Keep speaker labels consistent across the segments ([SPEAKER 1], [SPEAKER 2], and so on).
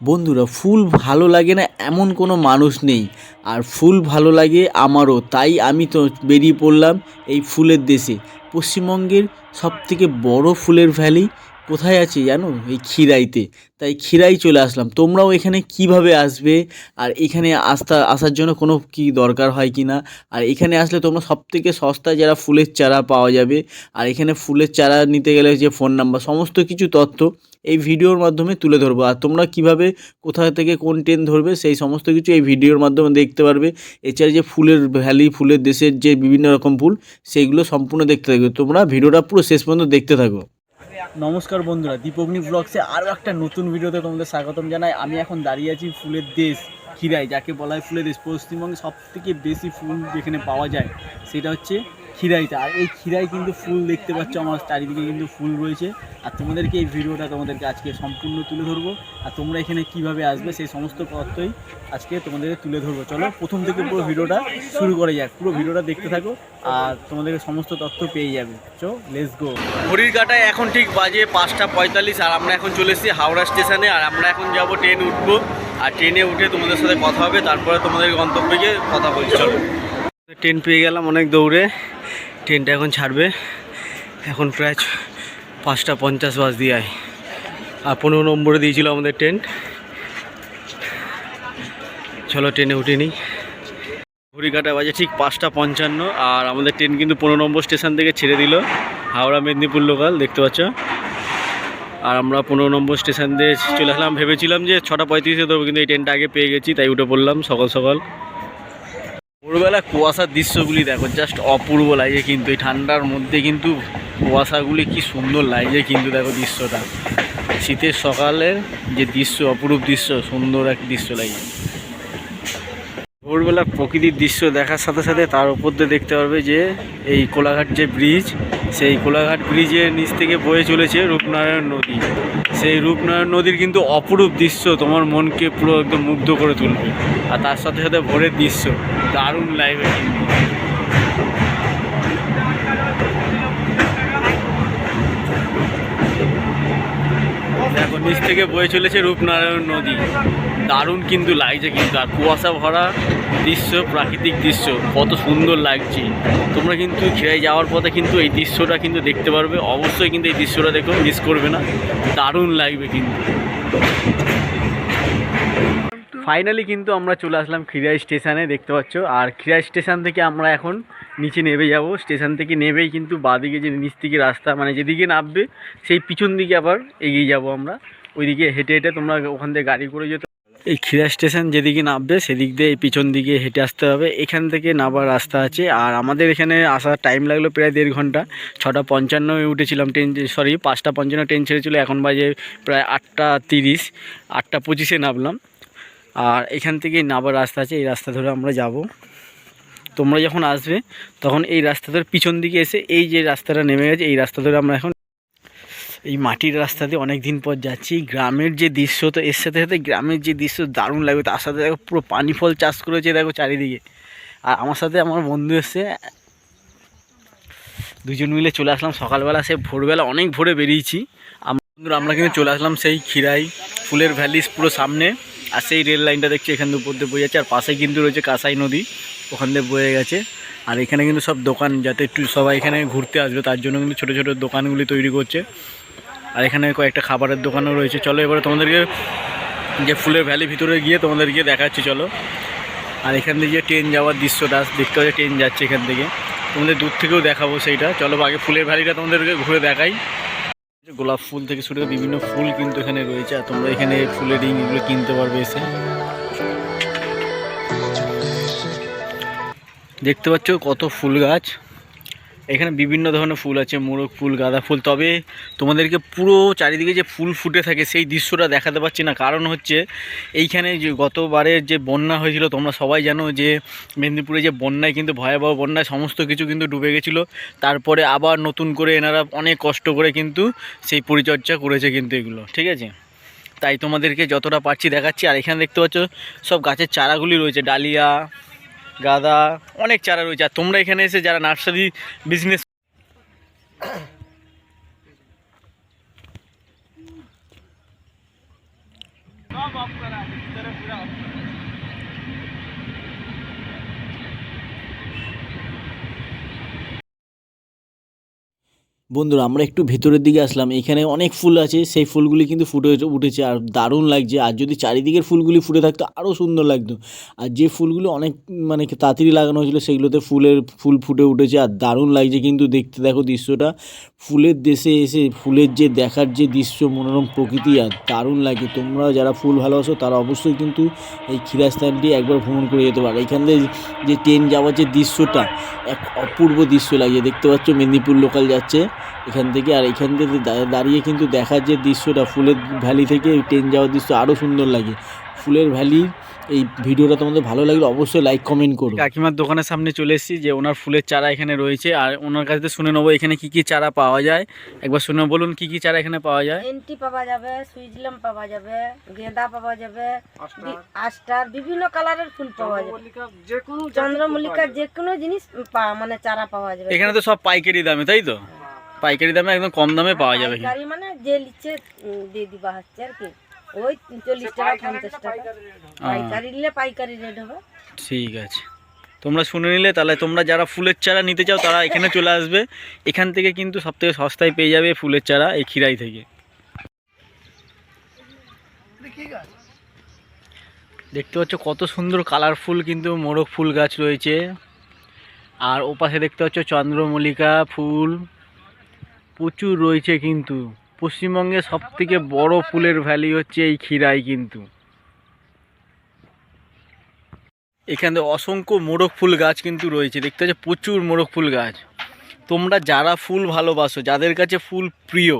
[SPEAKER 1] বন্ধুরা, ফুল ভালো লাগে না এমন কোনো মানুষ নেই। আর ফুল ভালো লাগে আমারও, তাই আমি তো বেরিয়ে পড়লাম এই ফুলের দেশে। পশ্চিমবঙ্গের সবথেকে বড় ফুলের ভ্যালি কোথায় আছি জানো? এই খিরাইতে। তাই খিরাই চলে আসলাম। তোমরাও এখানে কীভাবে আসবে? আর এখানে আসতে আসার জন্য কোনো কি দরকার হয় কি না? আর এখানে আসলে তোমরা সবথেকে সস্তায় যারা ফুলের চারা পাওয়া যাবে, আর এখানে ফুলের চারা নিতে গেলে যে ফোন নাম্বার, সমস্ত কিছু তথ্য এই ভিডিওর মাধ্যমে তুলে ধরবো। আর তোমরা কীভাবে, কোথা থেকে কোন ট্রেন ধরবে, সেই সমস্ত কিছু এই ভিডিওর মাধ্যমে দেখতে পারবে। এছাড়া যে ফুলের ভ্যালি, ফুলের দেশের যে বিভিন্ন রকম ফুল, সেইগুলো সম্পূর্ণ দেখতে থাকবে। তোমরা ভিডিওটা পুরো শেষ পর্যন্ত দেখতে থাকো। নমস্কার বন্ধুরা দীপগ্নি ব্লগসে আরও একটা নতুন ভিডিওতে তোমাদের স্বাগতম জানাই। আমি এখন দাঁড়িয়ে আছি ফুলের দেশ খিরাই যাকে বলা হয় ফুলের দেশ। পশ্চিমবঙ্গে সব থেকে বেশি ফুল যেখানে পাওয়া যায়, সেটা হচ্ছে খিরাইতে আর এই খিরাই কিন্তু ফুল দেখতে পাচ্ছ, আমার চারিদিকে কিন্তু ফুল রয়েছে। আর তোমাদেরকে এই ভিডিওটা তোমাদেরকে আজকে সম্পূর্ণ তুলে ধরবো। আর তোমরা এখানে কীভাবে আসবে সেই সমস্ত তথ্যই আজকে তোমাদেরকে তুলে ধরবো। চলো, প্রথম থেকে পুরো ভিডিওটা শুরু করে যাক। পুরো ভিডিওটা দেখতে থাকো, আর তোমাদেরকে সমস্ত তথ্য পেয়ে যাবে। চো লেস গো ঘড়ির কাটায় এখন ঠিক বাজে পাঁচটা পঁয়তাল্লিশ, আর আমরা এখন চলে এসেছি হাওড়া স্টেশনে। আর আমরা এখন যাব ট্রেন উঠবো। আর ট্রেনে উঠে তোমাদের সাথে কথা হবে, তারপরে তোমাদের গন্তব্যে কথা বলছি। চলো। ট্রেন পেয়ে গেলাম অনেক দৌড়ে ট্রেনটা এখন ছাড়বে। এখন প্রায় পাঁচটা পঞ্চাশ বাজ দিয়ে আর পনেরো নম্বরে দিয়েছিল আমাদের ট্রেন। চলো ট্রেনে উঠে নিই। বাজে ঠিক পাঁচটা পঞ্চান্ন, আর আমাদের ট্রেন কিন্তু পনেরো নম্বর স্টেশন থেকে ছেড়ে দিল। হাওড়া মেদিনীপুর লোকাল দেখতে পাচ্ছ? আর আমরা পনেরো নম্বর স্টেশন দিয়ে চলে আসলাম। ভেবেছিলাম যে ছটা পঁয়ত্রিশে ধরবো, কিন্তু এই ট্রেনটা আগে পেয়ে গেছি, তাই উঠে পড়লাম সকাল সকাল। ভোরবেলা কুয়াশার দৃশ্যগুলি দেখো জাস্ট অপূর্ব লাগে কিন্তু। এই ঠান্ডার মধ্যে কিন্তু কুয়াশাগুলি কি সুন্দর লাগছে কিন্তু দেখো দৃশ্যটা। শীতের সকালের যে দৃশ্য, অপরূপ দৃশ্য, সুন্দর এক দৃশ্য লাগে ভোরবেলা প্রকৃতির দৃশ্য দেখার সাথে সাথে তার উপর দিয়ে দেখতে পারবে যে এই কোলাঘাট যে ব্রিজ সেই কোলাঘাট ব্রিজের নিচ থেকে বয়ে চলেছে রূপনারায়ণ নদী। সেই রূপনারায়ণ নদীর কিন্তু অপরূপ দৃশ্য তোমার মনকে পুরো একদম মুগ্ধ করে তুলবে। আর তার সাথে সাথে ভোরের দৃশ্য, দারুণ লাইভে কিন্তু দেখো, নিচ থেকে বয়ে চলেছে রূপনারায়ণ নদী। দারুণ কিন্তু লাগছে কিন্তু, আর কুয়াশা ভরা দৃশ্য, প্রাকৃতিক দৃশ্য, কত সুন্দর লাগছে। তোমরা কিন্তু ঘেরাই যাওয়ার পথে কিন্তু এই দৃশ্যটা কিন্তু দেখতে পারবে। অবশ্যই কিন্তু এই দৃশ্যটা দেখো মিস করবে না। দারুণ লাগবে কিন্তু। ফাইনালি কিন্তু আমরা চলে আসলাম খিরাই স্টেশনে, দেখতে পাচ্ছ। আর খিরাই স্টেশন থেকে আমরা এখন নিচে নেমে যাব। স্টেশন থেকে নেবেই কিন্তু বাদিকে যে নিচ থেকে রাস্তা মানে যেদিকে নামবে, সেই পিছন দিকে আবার এগিয়ে যাব আমরা। ওইদিকে হেঁটে হেঁটে তোমরা ওখান থেকে গাড়ি করে যেতে এই খিরা স্টেশন যেদিকে নামবে, সেদিক দিয়ে এই পিছন দিকে হেঁটে আসতে হবে। এখান থেকে নামার রাস্তা আছে। আর আমাদের এখানে আসার টাইম লাগল প্রায় দেড় ঘণ্টা। ছটা পঞ্চান্নয় উঠেছিলাম ট্রেন সরি পাঁচটা পঞ্চান্ন ট্রেন ছেড়েছিল। এখন বাজে প্রায় আটটা তিরিশ। আটটা পঁচিশে নামলাম। আর এখান থেকে নাবার রাস্তা আছে, এই রাস্তা ধরে আমরা যাব। তোমরা যখন আসবে, তখন এই রাস্তা ধরে পিছন দিকে এসে এই যে রাস্তাটা নেমে গেছে, এই রাস্তা ধরে আমরা এখন এই মাটির রাস্তা দিয়ে অনেক দিন পর যাচ্ছি। গ্রামের যে দৃশ্য তো এর সাথে সাথে গ্রামের যে দৃশ্য দারুণ লাগবে তার সাথে দেখো পুরো পানি ফল চাষ করেছে দেখো চারিদিকে। আর আমার সাথে আমার বন্ধু এসছে। দুজন মিলে চলে আসলাম সকালবেলা। সে ভোরবেলা অনেক ভোরে বেরিয়েছি। আমরা আমরা কিন্তু চলে আসলাম সেই খিরাই ফুলের ভ্যালিস পুরো সামনে। আর সেই রেল লাইনটা দেখছি এখান থেকে উপর দিয়ে বয়ে যাচ্ছে। আর পাশে কিন্তু রয়েছে কাঁসাই নদী, ওখান দিয়ে বয়ে গেছে। আর এখানে কিন্তু সব দোকান, যাতে একটু সবাই এখানে ঘুরতে আসবে, তার জন্য কিন্তু ছোটো ছোটো দোকানগুলি তৈরি করছে। আর এখানে কয়েকটা খাবারের দোকানও রয়েছে। চলো এবারে তোমাদেরকে যে ফুলের ভ্যালি ভিতরে গিয়ে তোমাদেরকে দেখাচ্ছি, চলো। আর এখান থেকে যে ট্রেন যাওয়ার দৃশ্যটা, দেখতে পাচ্ছি ট্রেন যাচ্ছে এখান থেকে। তোমাদের দূর থেকেও দেখাবো সেইটা। চলো আগে ফুলের ভ্যালিটা তোমাদেরকে ঘুরে দেখাই। গোলাপ ফুল থেকে শুরু করে বিভিন্ন ফুল কিন্তু এখানে রয়েছে, আর তোমরা এখানে ফুলের রিং এগুলো কিনতে পারবে এসে। দেখতে পাচ্ছ কত ফুল গাছ। এখানে বিভিন্ন ধরনের ফুল আছে, মোরগ ফুল, গাঁদা ফুল। তবে তোমাদেরকে পুরো চারিদিকে যে ফুল ফুটে থাকে, সেই দৃশ্যটা দেখাতে পারছি না। কারণ হচ্ছে, এইখানে যে গতবারের যে বন্যা হয়েছিল, তোমরা সবাই জানো যে মেদিনীপুরে যে বন্যায় কিন্তু, ভয়াবহ বন্যায় সমস্ত কিছু কিন্তু ডুবে গেছিল। তারপরে আবার নতুন করে এনারা অনেক কষ্ট করে কিন্তু সেই পরিচর্যা করেছে কিন্তু এগুলো, ঠিক আছে? তাই তোমাদেরকে যতটা পারছি দেখাচ্ছি। আর এখানে দেখতে পাচ্ছ, সব গাছের চারাগুলি রয়েছে, ডালিয়া গাঁদা অনেক চারা রয়েছে। আর তোমরা এখানে এসে যারা নার্সারি বিজনেস বন্ধুরা, আমরা একটু ভেতরের দিকে আসলাম। এখানে অনেক ফুল আছে, সেই ফুলগুলি কিন্তু ফুটে উঠেছে আর দারুণ লাগছে। আর যদি চারিদিকের ফুলগুলি ফুটে থাকতো আরও সুন্দর লাগতো। আর যে ফুলগুলো অনেক মানে তাড়াতাড়ি লাগানো হয়েছিল, সেগুলোতে ফুলের ফুল ফুটে উঠেছে আর দারুণ লাগছে কিন্তু দেখতে। দেখো দৃশ্যটা, ফুলের দেশে এসে, ফুলের যে দেখার যে দৃশ্য, মনোরম প্রকৃতি আর দারুণ লাগে তোমরা যারা ফুল ভালোবাসো, তারা অবশ্যই কিন্তু এই ক্ষীরাস্থানটি একবার ভ্রমণ করে যেতে পারো। এখান থেকে যে ট্রেন যাওয়ার যে দৃশ্যটা, এক অপূর্ব দৃশ্য লাগে দেখতে পাচ্ছ, মেদিনীপুর লোকাল যাচ্ছে। এখান থেকে আর এখান থেকে দাঁড়িয়ে কিন্তু দেখার যে দৃশ্যটা ফুলের ভ্যালি থেকে ট্রেন যাওয়ার দৃশ্য আরও সুন্দর লাগে। ফুলের ভ্যালি এই ভিডিওটা তোমাদের ভালো লাগলে অবশ্যই লাইক কমেন্ট করো। কাকিমার দোকানের সামনে চলে এসেছি যে ওনার ফুলের চারা এখানে রয়েছে আর ওনার কাছে শুনে নেব এখানে কি কি চারা পাওয়া যায়। একবার শুনে বলুন কি কি চারা এখানে পাওয়া যায়।
[SPEAKER 2] এন্টি পাওয়া যাবে সুইজলাম পাওয়া যাবে গেঁদা পাওয়া যাবে আস্টার। বিভিন্ন কালারের ফুল পাওয়া যাবে। চন্দ্রমল্লিকার যে কোনো জিনিস মানে চারা পাওয়া যাবে।
[SPEAKER 1] এখানে তো সব পাইকারি দামে তাই তো? পাইকারি দামে একদম কম দামে পাওয়া যাবে।
[SPEAKER 2] গাড়ি মানে যে লিচ্ছে দিয়ে দিবা হচ্ছে আর কি। ওই চল্লিশ টাকা পঞ্চাশ টাকা। পাইকারি নিলে পাইকারি রেট হবে।
[SPEAKER 1] ঠিক আছে। তোমরা শুনে নিলে তাহলে তোমরা যারা ফুলের চারা নিতে চাও তারা এখানে চলে আসবে। এখান থেকে কিন্তু সব থেকে সস্তায় পেয়ে যাবে ফুলের চারা এই খিরাই থেকে। দেখতে পাচ্ছ কত সুন্দর কালারফুল কিন্তু মোরগ ফুল গাছ রয়েছে। আর ওপাশে দেখতে পাচ্ছ চন্দ্রমল্লিকা ফুল। প্রচুর রয়েছে কিন্তু। পশ্চিমবঙ্গে সবথেকে বড় ফুলের ভ্যালি হচ্ছে এই ক্ষীরাই কিন্তু। এখানে অসংখ্য মোরগ ফুল গাছ কিন্তু রয়েছে। দেখতে পাচ্ছ, প্রচুর মোরগ ফুল গাছ। তোমরা যারা ফুল ভালোবাসো, যাদের কাছে ফুল প্রিয়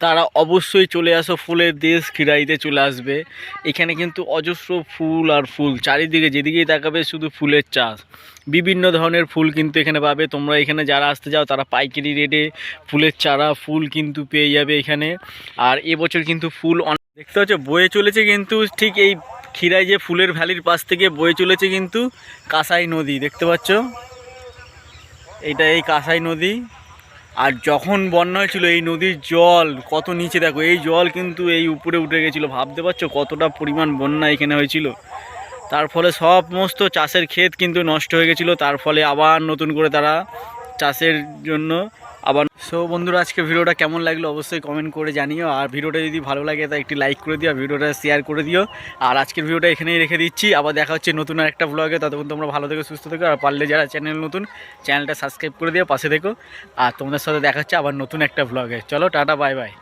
[SPEAKER 1] তারা অবশ্যই চলে আসো ফুলের দেশ, খিরাইতে চলে আসবে। এখানে কিন্তু অজস্র ফুল আর ফুল। চারিদিকে যেদিকেই তাকাবে শুধু ফুলের চাষ। বিভিন্ন ধরনের ফুল কিন্তু এখানে পাবে। তোমরা এখানে যারা আসতে যাও তারা পাইকারি রেটে ফুলের চারা, ফুল কিন্তু পেয়ে যাবে এখানে। আর এবছর কিন্তু ফুল অনেক দেখতে পাচ্ছ, বয়ে চলেছে কিন্তু ঠিক এই খিরাই যে ফুলের ভ্যালির পাশ থেকে বয়ে চলেছে কিন্তু কাঁসাই নদী। দেখতে পাচ্ছ? এটা এই কাঁসাই নদী। আর যখন বন্যা হয়েছিল, এই নদীর জল কত নিচে দেখো, এই জল কিন্তু এই উপরে উঠে গেছিল। ভাবতে পারছ কতটা পরিমাণ বন্যা এখানে হয়েছিল? তার ফলে সমস্ত চাষের ক্ষেত কিন্তু নষ্ট হয়ে গেছিল। তার ফলে আবার নতুন করে তারা চাষের জন্য আবার সো বন্ধুরা, আজকে ভিডিওটা কেমন লাগল অবশ্যই কমেন্ট করে জানিও। আর ভিডিওটা যদি ভালো লাগে তা একটি লাইক করে দিও, আর ভিডিওটা শেয়ার করে দিও। আর আজকের ভিডিওটা এখানেই রেখে দিচ্ছি। আবার দেখা হচ্ছে নতুন আর একটা ব্লগে ততক্ষণ তোমরা ভালো থেকো, সুস্থ থেকো, আর পারলে যারা চ্যানেল নতুন চ্যানেলটা সাবস্ক্রাইব করে দিও, পাশে দেখো আর তোমাদের সাথে দেখা হচ্ছে আবার নতুন একটা ব্লগে চলো, টাটা বাই বাই